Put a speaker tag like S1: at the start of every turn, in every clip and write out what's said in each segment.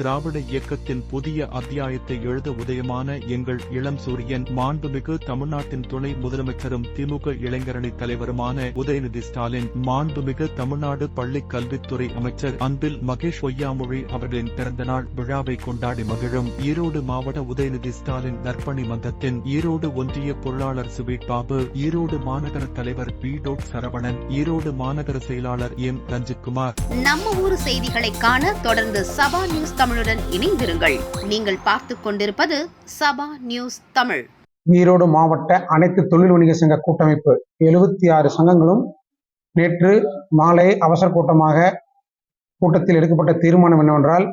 S1: திராவிட இயக்கத்தின் புதிய அத்தியாயத்தை எழுத உதயமான எங்கள் இளம் சூரியன் மாண்புமிகு தமிழ்நாட்டின் துணை முதலமைச்சரும் திமுக இளைஞரணி தலைவருமான உதயநிதி ஸ்டாலின் மாண்புமிகு தமிழ்நாடு பள்ளி கல்வித்துறை அமைச்சர் அன்பில் மகேஷ் பொய்யாமொழி அவர்களின் பிறந்தநாள் விழாவை கொண்டாடி மகிழும். ஈரோடு மாவட்ட உதயநிதி ஸ்டாலின் நற்பணி மன்றத்தின் ஈரோடு ஒன்றிய பொருளாளர் சுபீட் பாபு ஈரோடு மாநகர தலைவர் பி. டோட் சரவணன் ஈரோடு மாநகர செயலாளர் எம். ரஞ்சித்குமார்
S2: நம்ம ஊர் செய்திகளை காண தொடர்ந்து சபா நியூஸ் தமிழுடன் இணைந்திருங்கள். நீங்கள் பார்த்துக் கொண்டிருப்பது சபா நியூஸ் தமிழ்.
S3: ஈரோடு மாவட்ட அனைத்து தொழில் வணிக சங்க கூட்டமைப்பு எழுபத்தி ஆறு சங்கங்களும் நேற்று மாலை அவசர கூட்டமாக கூட்டத்தில் எடுக்கப்பட்ட தீர்மானம் என்னவென்றால்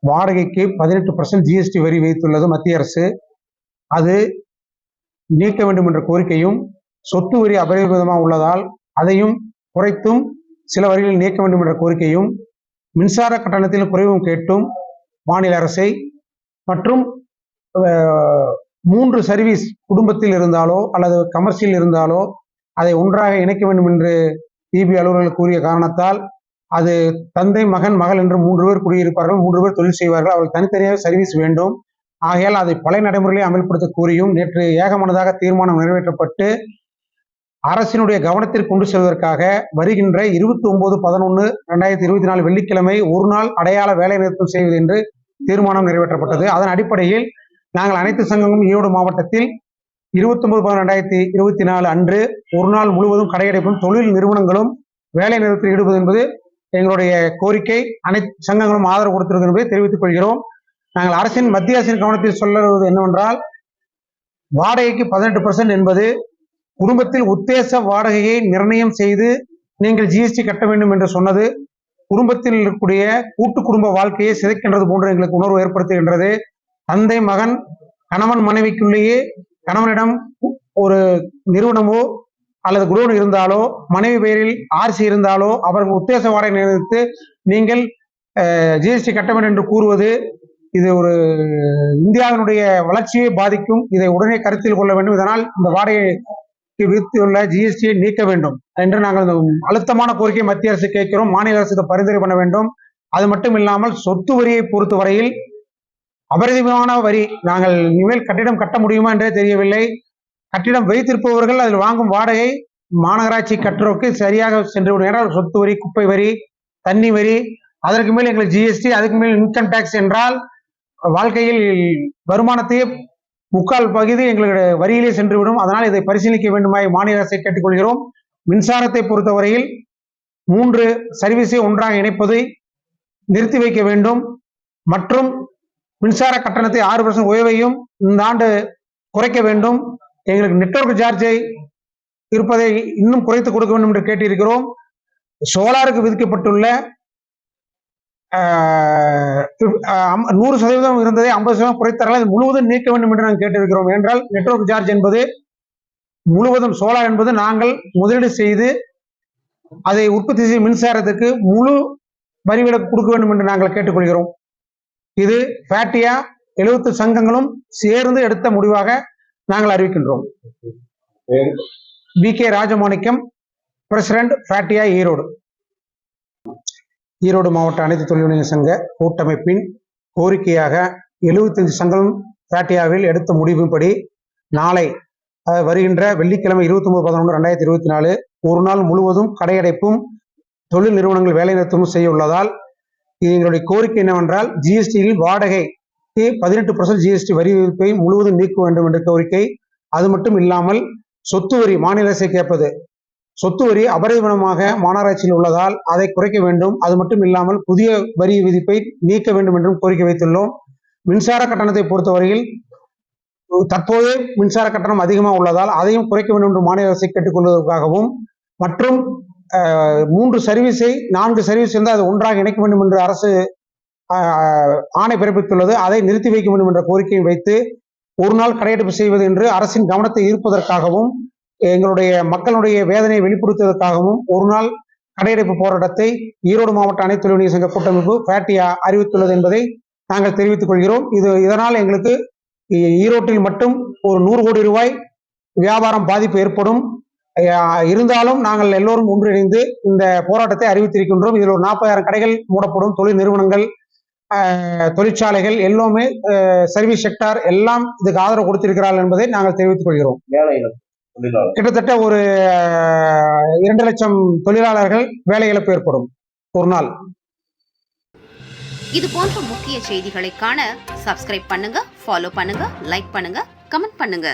S3: வாடகைக்கு பதினெட்டு பர்சன்ட் ஜிஎஸ்டி வரி வைத்துள்ளது மத்திய அரசு. அது நீக்க வேண்டும் என்ற கோரிக்கையும் சொத்து வரி அபரிவிதமாக உள்ளதால் அதையும் குறைத்தும் சில வரிகளில் நீக்க வேண்டும் என்ற கோரிக்கையும் மின்சார கட்டணத்தில் குறைவும் கேட்டும் மாநில அரசை. மற்றும் மூன்று சர்வீஸ் குடும்பத்தில் இருந்தாலோ அல்லது கமர்ஷியல் இருந்தாலோ அதை ஒன்றாக இணைக்க வேண்டும் என்று இபி அலுவலர்கள் கூறிய காரணத்தால் அது தந்தை மகன் மகள் என்று மூன்று பேர் குடியிருப்பார்கள் மூன்று பேர் தொழில் செய்வார்கள். அவர்கள் தனித்தனியாக சர்வீஸ் வேண்டும். ஆகையால் அதை பழைய நடைமுறைகளை அமல்படுத்த கூறியும் நேற்று ஏகமனதாக தீர்மானம் நிறைவேற்றப்பட்டு அரசினுடைய கவனத்திற்கு கொண்டு செல்வதற்காக வருகின்ற இருபத்தி ஒன்பது பதினொன்று ரெண்டாயிரத்தி இருபத்தி நாலு வெள்ளிக்கிழமை ஒரு நாள் அடையாள வேலை நிறுத்தம் செய்வது என்று தீர்மானம் நிறைவேற்றப்பட்டது. அதன் அடிப்படையில் நாங்கள் அனைத்து சங்கங்களும் ஈரோடு மாவட்டத்தில் இருபத்தி ஒன்பது ரெண்டாயிரத்தி இருபத்தி நாலு அன்று ஒரு நாள் முழுவதும் கடையடைப்பும் தொழில் நிறுவனங்களும் வேலை நிறுத்தத்தில் ஈடுபது என்பது எங்களுடைய கோரிக்கை. அனைத்து சங்கங்களும் ஆதரவு கொடுத்திருக்கிறது என்பதை தெரிவித்துக் கொள்கிறோம். நாங்கள் அரசின் மத்திய அரசின் கவனத்தில் சொல்லுவது என்னவென்றால் வாடகைக்கு பதினெட்டு என்பது குடும்பத்தில் உத்தேச வாடகையை நிர்ணயம் செய்து நீங்கள் ஜிஎஸ்டி கட்ட வேண்டும் என்று சொன்னது குடும்பத்தில் இருக்கக்கூடிய கூட்டு குடும்ப வாழ்க்கையை சிதைக்கின்றது போன்று எங்களுக்கு உணர்வு ஏற்படுத்துகின்றது. தந்தை மகன் கணவன் மனைவிக்குள்ளேயே கணவனிடம் ஒரு நிறுவனமோ அல்லது குடோன் இருந்தாலோ மனைவி பெயரில் ஆர்சி இருந்தாலோ அவர்கள் உத்தேச வாடகை நிர்ணயித்து நீங்கள் ஜிஎஸ்டி கட்ட வேண்டும் என்று கூறுவது இது ஒரு இந்தியாவினுடைய வளர்ச்சியை பாதிக்கும். இதை உடனே கருத்தில் கொள்ள வேண்டும். இதனால் இந்த வாடகை விதித்துள்ள ஜிஎஸ்டியை நீக்க வேண்டும் என்று நாங்கள் அழுத்தமான கோரிக்கை மத்திய அரசு கேட்கிறோம். மாநில அரசு இதை பரிந்துரை பண்ண வேண்டும். அது மட்டும் இல்லாமல் சொத்து வரியை பொறுத்தவரையில் அபரிதமான வரி நாங்கள் இனிமேல் கட்டிடம் கட்ட முடியுமா என்றே தெரியவில்லை. கட்டிடம் வைத்திருப்பவர்கள் அதில் வாங்கும் வாடகை மாநகராட்சி கட்டுறவுக்கு சரியாக சென்று விடும் சொத்து வரி குப்பை வரி தண்ணி வரி அதற்கு மேல் எங்களுக்கு ஜிஎஸ்டி அதுக்கு மேல் இன்கம் டேக்ஸ் என்றால் வாழ்க்கையில் வருமானத்தையே முக்கால் பகுதி எங்களுடைய வரியிலே சென்றுவிடும். அதனால் இதை பரிசீலிக்க வேண்டுமாய் மாநில அரசை கேட்டுக்கொள்கிறோம். மின்சாரத்தை பொறுத்தவரையில் மூன்று சர்வீஸை ஒன்றாக இணைப்பதை நிறுத்தி வைக்க வேண்டும். மற்றும் மின்சார கட்டணத்தை ஆறு பர்சன்ட் உயர்வையும் இந்த ஆண்டு குறைக்க வேண்டும். எங்களுக்கு நெட்வொர்க் சார்ஜை இருப்பதை இன்னும் குறைத்து கொடுக்க வேண்டும் என்று கேட்டிருக்கிறோம். சோலாருக்கு விதிக்கப்பட்டுள்ள நூறு சதவீதம் இருந்ததை ஐம்பது சதவீதம் குறைத்தார்கள் அது முழுவதும் நீக்க வேண்டும் என்று நாங்கள் கேட்டிருக்கிறோம். என்றால் நெட்வொர்க் சார்ஜ் என்பது முழுவதும் சோலார் என்பது நாங்கள் முதலீடு செய்து அதை உற்பத்தி செய்யும் மின்சாரத்துக்கு முழு வரி விலக்கு கொடுக்க வேண்டும் என்று நாங்கள் கேட்டுக்கொள்கிறோம். இது ஃபேட்டியா எழுபத்து சங்கங்களும் சேர்ந்து எடுத்த முடிவாக நாங்கள் அறிவிக்கின்றோம். பி கே ராஜமாணிக்கம் பிரசிடென்ட் ஃபேட்டியா ஈரோடு ஈரோடு மாவட்ட அனைத்து தொழில்நுட்ப சங்க கூட்டமைப்பின் கோரிக்கையாக 75 சங்கம் ஃபேட்டியாவில் எடுத்த முடிவின்படி நாளை வருகின்ற வெள்ளிக்கிழமை இருபத்தி ஒன்பது பதினொன்று ரெண்டாயிரத்தி இருபத்தி நாலு ஒரு நாள் முழுவதும் கடையடைப்பும் தொழில் நிறுவனங்கள் வேலை நிறுத்தமும் செய்ய உள்ளதால் இது எங்களுடைய கோரிக்கை என்னவென்றால் ஜிஎஸ்டியில் வாடகைக்கு பதினெட்டு பர்சன்ட் ஜிஎஸ்டி வரி விதிப்பை முழுவதும் நீக்க வேண்டும் என்ற கோரிக்கை. அது மட்டும் இல்லாமல் சொத்து வரி மாநில அரசை கேட்பது. சொத்து வரி அபரிமிதமாக மாநகராட்சியில் உள்ளதால் அதை குறைக்க வேண்டும். அது மட்டும் இல்லாமல் புதிய வரி விதிப்பை நீக்க வேண்டும் என்றும் கோரிக்கை வைத்துள்ளோம். மின்சார கட்டணத்தை பொறுத்தவரையில் தற்போது மின்சார கட்டணம் அதிகமாக உள்ளதால் அதையும் குறைக்க வேண்டும் என்று மாநில அரசை கேட்டுக்கொள்வதற்காகவும் மற்றும் மூன்று சர்வீஸை நான்கு சர்வீஸ் இருந்தால் அதை ஒன்றாக இணைக்க வேண்டும் என்று அரசு அஹ், ஆணை பிறப்பித்துள்ளது. அதை நிறுத்தி வைக்க வேண்டும் என்ற கோரிக்கையை வைத்து ஒரு நாள் கடையெடுப்பு செய்வது என்று அரசின் கவனத்தை ஈர்ப்பதற்காகவும் எங்களுடைய மக்களுடைய வேதனையை வெளிப்படுத்துவதற்காகவும் ஒரு நாள் கடையடைப்பு போராட்டத்தை ஈரோடு மாவட்ட அனைத்து தொழில் சங்க கூட்டமைப்பு பேட்டியா அறிவித்துள்ளது என்பதை நாங்கள் தெரிவித்துக் கொள்கிறோம். இது இதனால் எங்களுக்கு ஈரோட்டில் மட்டும் ஒரு நூறு கோடி ரூபாய் வியாபாரம் பாதிப்பு ஏற்படும். இருந்தாலும் நாங்கள் எல்லோரும் ஒன்றிணைந்து இந்த போராட்டத்தை அறிவித்திருக்கின்றோம். இதில் ஒரு நாற்பதாயிரம் கடைகள் மூடப்படும். தொழில் நிறுவனங்கள் தொழிற்சாலைகள் எல்லாமே சர்வீஸ் செக்டார் எல்லாம் இதுக்கு ஆதரவு கொடுத்திருக்கிறார்கள் என்பதை நாங்கள் தெரிவித்துக் கொள்கிறோம்.
S4: வேலைகள்.
S3: கிட்டத்தட்ட ஒரு இரண்டு லட்சம் தொழிலாளர்கள் வேலை இழப்பு ஏற்படும் ஒரு நாள்.
S2: இது போன்ற முக்கிய செய்திகளை காண சப்ஸ்கிரைப் பண்ணுங்க ஃபாலோ பண்ணுங்க லைக் பண்ணுங்க கமெண்ட் பண்ணுங்க.